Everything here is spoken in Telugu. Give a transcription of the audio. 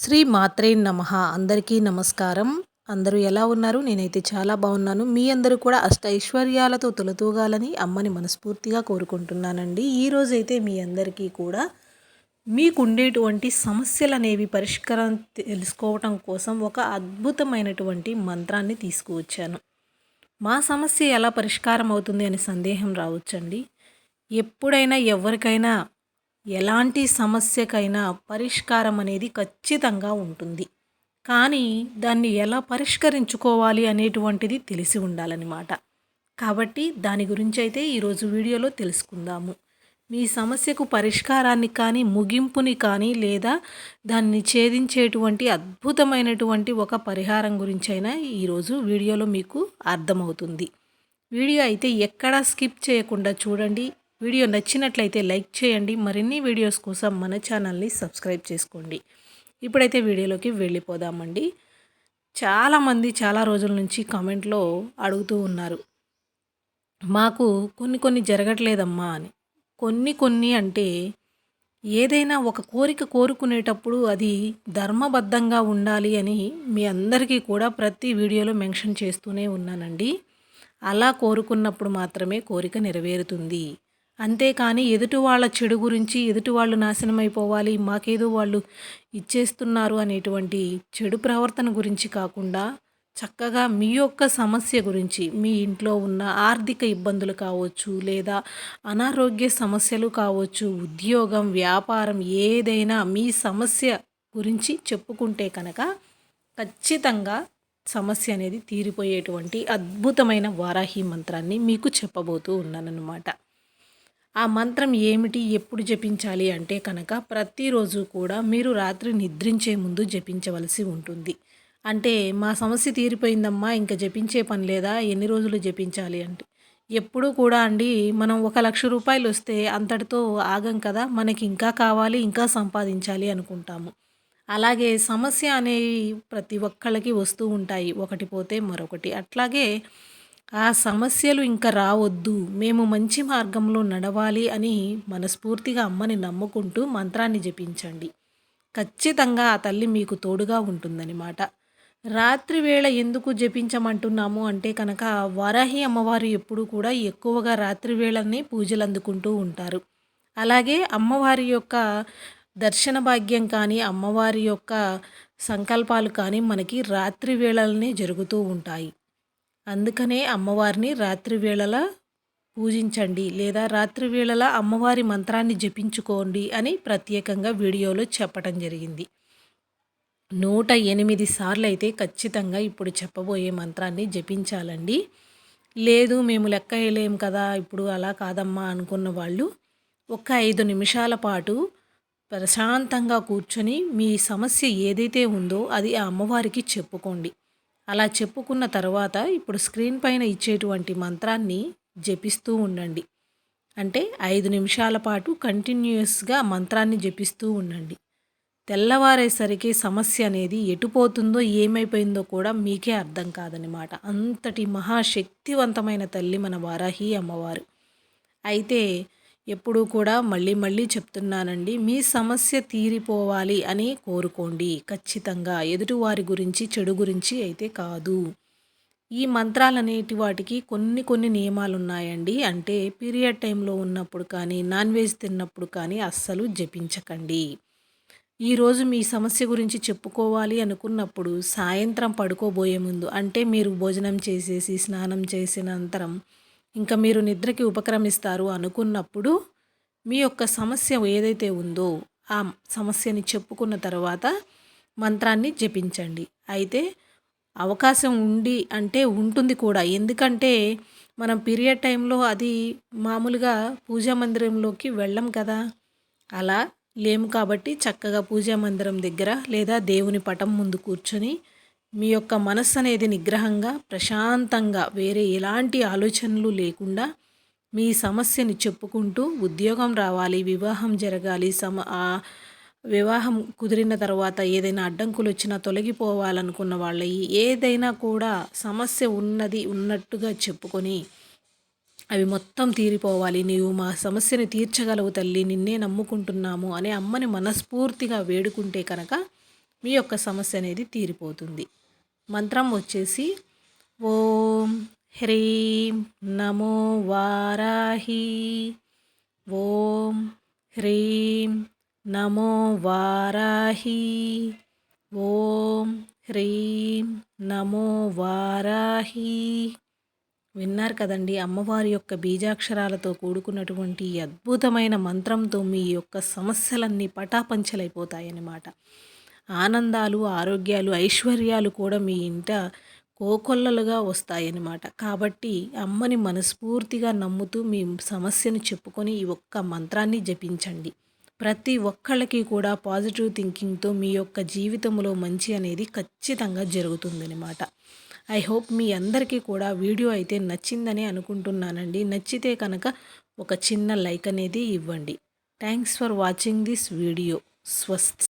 శ్రీ మాత్రే నమ. అందరికీ నమస్కారం. అందరూ ఎలా ఉన్నారు? నేనైతే చాలా బాగున్నాను. మీ అందరూ కూడా అష్ట ఐశ్వర్యాలతో తొలతూగాలని అమ్మని మనస్ఫూర్తిగా కోరుకుంటున్నానండి. ఈరోజైతే మీ అందరికీ కూడా మీకుండేటువంటి సమస్యలు అనేవి పరిష్కారం తెలుసుకోవటం కోసం ఒక అద్భుతమైనటువంటి మంత్రాన్ని తీసుకువచ్చాను. మా సమస్య ఎలా పరిష్కారం అవుతుంది అనే సందేహం రావచ్చండి. ఎప్పుడైనా ఎవరికైనా ఎలాంటి సమస్యకైనా పరిష్కారం అనేది ఖచ్చితంగా ఉంటుంది. కానీ దాన్ని ఎలా పరిష్కరించుకోవాలి అనేటువంటిది తెలిసి ఉండాలన్నమాట. కాబట్టి దాని గురించి అయితే ఈరోజు వీడియోలో తెలుసుకుందాము. మీ సమస్యకు పరిష్కారాన్ని కానీ ముగింపుని కానీ లేదా దాన్ని ఛేదించేటువంటి అద్భుతమైనటువంటి ఒక పరిహారం గురించి అయినా ఈరోజు వీడియోలో మీకు అర్థమవుతుంది. వీడియో అయితే ఎక్కడా స్కిప్ చేయకుండా చూడండి. వీడియో నచ్చినట్లయితే లైక్ చేయండి. మరిన్ని వీడియోస్ కోసం మన ఛానల్ని సబ్స్క్రైబ్ చేసుకోండి. ఇప్పుడైతే వీడియోలోకి వెళ్ళిపోదామండి. చాలామంది చాలా రోజుల నుంచి కామెంట్లో అడుగుతూ ఉన్నారు. మాకు కొన్ని కొన్ని జరగట్లేదమ్మా అని. కొన్ని కొన్ని అంటే ఏదైనా ఒక కోరిక కోరుకునేటప్పుడు అది ధర్మబద్ధంగా ఉండాలి అని మీ అందరికీ కూడా ప్రతి వీడియోలో మెన్షన్ చేస్తూనే ఉన్నానండి. అలా కోరుకున్నప్పుడు మాత్రమే కోరిక నెరవేరుతుంది. అంతేకాని ఎదుటి వాళ్ళ చెడు గురించి ఎదుటి వాళ్ళు నాశనం అయిపోవాలి మాకేదో వాళ్ళు ఇచ్చేస్తున్నారు అనేటువంటి చెడు ప్రవర్తన గురించి కాకుండా చక్కగా మీ యొక్క సమస్య గురించి మీ ఇంట్లో ఉన్న ఆర్థిక ఇబ్బందులు కావచ్చు లేదా అనారోగ్య సమస్యలు కావచ్చు ఉద్యోగం వ్యాపారం ఏదైనా మీ సమస్య గురించి చెప్పుకుంటే కనుక ఖచ్చితంగా సమస్య అనేది తీరిపోయేటువంటి అద్భుతమైన వారాహి మంత్రాన్ని మీకు చెప్పబోతూ ఉన్నానన్నమాట. ఆ మంత్రం ఏమిటి ఎప్పుడు జపించాలి అంటే కనుక ప్రతిరోజు కూడా మీరు రాత్రి నిద్రించే ముందు జపించవలసి ఉంటుంది. అంటే మా సమస్య తీరిపోయిందమ్మా ఇంకా జపించే పని లేదా ఎన్ని రోజులు జపించాలి అంటే. ఎప్పుడూ కూడా అండి మనం ఒక లక్ష రూపాయలు వస్తే అంతటితో ఆగం కదా మనకి ఇంకా కావాలి ఇంకా సంపాదించాలి అనుకుంటాము. అలాగే సమస్య అనేవి ప్రతి ఒక్కళ్ళకి వస్తూ ఉంటాయి ఒకటి పోతే మరొకటి. అట్లాగే ఆ సమస్యలు ఇంకా రావద్దు. మేము మంచి మార్గంలో నడవాలి అని మనస్ఫూర్తిగా అమ్మని నమ్ముకుంటూ మంత్రాన్ని జపించండి. ఖచ్చితంగా ఆ తల్లి మీకు తోడుగా ఉంటుందన్నమాట. రాత్రి వేళ ఎందుకు జపించమంటున్నాము అంటే కనుక వరాహి అమ్మవారు ఎప్పుడు కూడా ఎక్కువగా రాత్రి వేళనే పూజలు అందుకుంటూ ఉంటారు. అలాగే అమ్మవారి యొక్క దర్శన భాగ్యం కానీ అమ్మవారి యొక్క సంకల్పాలు కానీ మనకి రాత్రి వేళలనే జరుగుతూ ఉంటాయి. అందుకనే అమ్మవారిని రాత్రి వేళలా పూజించండి లేదా రాత్రి వేళల అమ్మవారి మంత్రాన్ని జపించుకోండి అని ప్రత్యేకంగా వీడియోలో చెప్పటం జరిగింది. నూట ఎనిమిది సార్లు అయితే ఖచ్చితంగా ఇప్పుడు చెప్పబోయే మంత్రాన్ని జపించాలండి. లేదు మేము లెక్క వేయలేము కదా ఇప్పుడు అలా కాదమ్మా అనుకున్న వాళ్ళు ఒక ఐదు నిమిషాల పాటు ప్రశాంతంగా కూర్చొని మీ సమస్య ఏదైతే ఉందో అది ఆ అమ్మవారికి చెప్పుకోండి. అలా చెప్పుకున్న తర్వాత ఇప్పుడు స్క్రీన్ పైన ఇచ్చేటువంటి మంత్రాన్ని జపిస్తూ ఉండండి. అంటే ఐదు నిమిషాల పాటు కంటిన్యూస్గా మంత్రాన్ని జపిస్తూ ఉండండి. తెల్లవారేసరికి సమస్య అనేది ఎటుపోతుందో ఏమైపోయిందో కూడా మీకే అర్థం కాదనమాట అంతటి మహాశక్తివంతమైన తల్లి మన వారాహి అమ్మవారు. అయితే ఎప్పుడూ కూడా మళ్ళీ మళ్ళీ చెప్తున్నానండి మీ సమస్య తీరిపోవాలి అని కోరుకోండి. ఖచ్చితంగా ఎదుటివారి గురించి చెడు గురించి అయితే కాదు. ఈ మంత్రాలు అనేటి వాటికి కొన్ని కొన్ని నియమాలు ఉన్నాయండి అంటే పీరియడ్ టైంలో ఉన్నప్పుడు కానీ నాన్ వెజ్ తిన్నప్పుడు కానీ అస్సలు జపించకండి. ఈరోజు మీ సమస్య గురించి చెప్పుకోవాలి అనుకున్నప్పుడు సాయంత్రం పడుకోబోయే ముందు అంటే మీరు భోజనం చేసేసి స్నానం చేసిన అనంతరం ఇంకా మీరు నిద్రకి ఉపక్రమిస్తారు అనుకున్నప్పుడు మీ యొక్క సమస్య ఏదైతే ఉందో ఆ సమస్యని చెప్పుకున్న తర్వాత మంత్రాన్ని జపించండి. అయితే అవకాశం ఉండి అంటే ఉంటుంది కూడా. ఎందుకంటే మనం పీరియడ్ టైంలో అది మామూలుగా పూజా మందిరంలోకి వెళ్ళం కదా. అలా లేము కాబట్టి చక్కగా పూజా మందిరం దగ్గర లేదా దేవుని పటం ముందు కూర్చొని మీ యొక్క మనస్సు అనేది నిగ్రహంగా ప్రశాంతంగా వేరే ఎలాంటి ఆలోచనలు లేకుండా మీ సమస్యని చెప్పుకుంటూ ఉద్యోగం రావాలి వివాహం జరగాలి సమ వివాహం కుదిరిన తర్వాత ఏదైనా అడ్డంకులు వచ్చినా తొలగిపోవాలనుకున్న వాళ్ళ ఏదైనా కూడా సమస్య ఉన్నది ఉన్నట్టుగా చెప్పుకొని అవి మొత్తం తీరిపోవాలి. నీవు మా సమస్యని తీర్చగలవు తల్లి నిన్నే నమ్ముకుంటున్నాము అనే అమ్మని మనస్ఫూర్తిగా వేడుకుంటే కనుక మీ యొక్క సమస్య అనేది తీరిపోతుంది. మంత్రం వచ్చేసి ఓం హ్రీం నమో వారాహి. ఓం హ్రీం నమో వారాహి. ఓం హ్రీం నమో వారాహి. విన్నారు కదండి అమ్మవారి యొక్క బీజాక్షరాలతో కూడుకున్నటువంటి అద్భుతమైన మంత్రంతో మీ యొక్క సమస్యలన్నీ పటాపంచలైపోతాయన్నమాట. ఆనందాలు ఆరోగ్యాలు ఐశ్వర్యాలు కూడా మీ ఇంట కోకొల్లలుగా వస్తాయన్నమాట. కాబట్టి అమ్మని మనస్ఫూర్తిగా నమ్ముతూ మీ సమస్యను చెప్పుకొని ఈ ఒక్క మంత్రాన్ని జపించండి. ప్రతి ఒక్కళ్ళకి కూడా పాజిటివ్ థింకింగ్తో మీ యొక్క జీవితంలో మంచి అనేది ఖచ్చితంగా జరుగుతుందన్నమాట. ఐ హోప్ మీ అందరికీ కూడా వీడియో అయితే నచ్చిందని అనుకుంటున్నానండి. నచ్చితే కనుక ఒక చిన్న లైక్ అనేది ఇవ్వండి. Thanks for watching this video. స్వస్తి.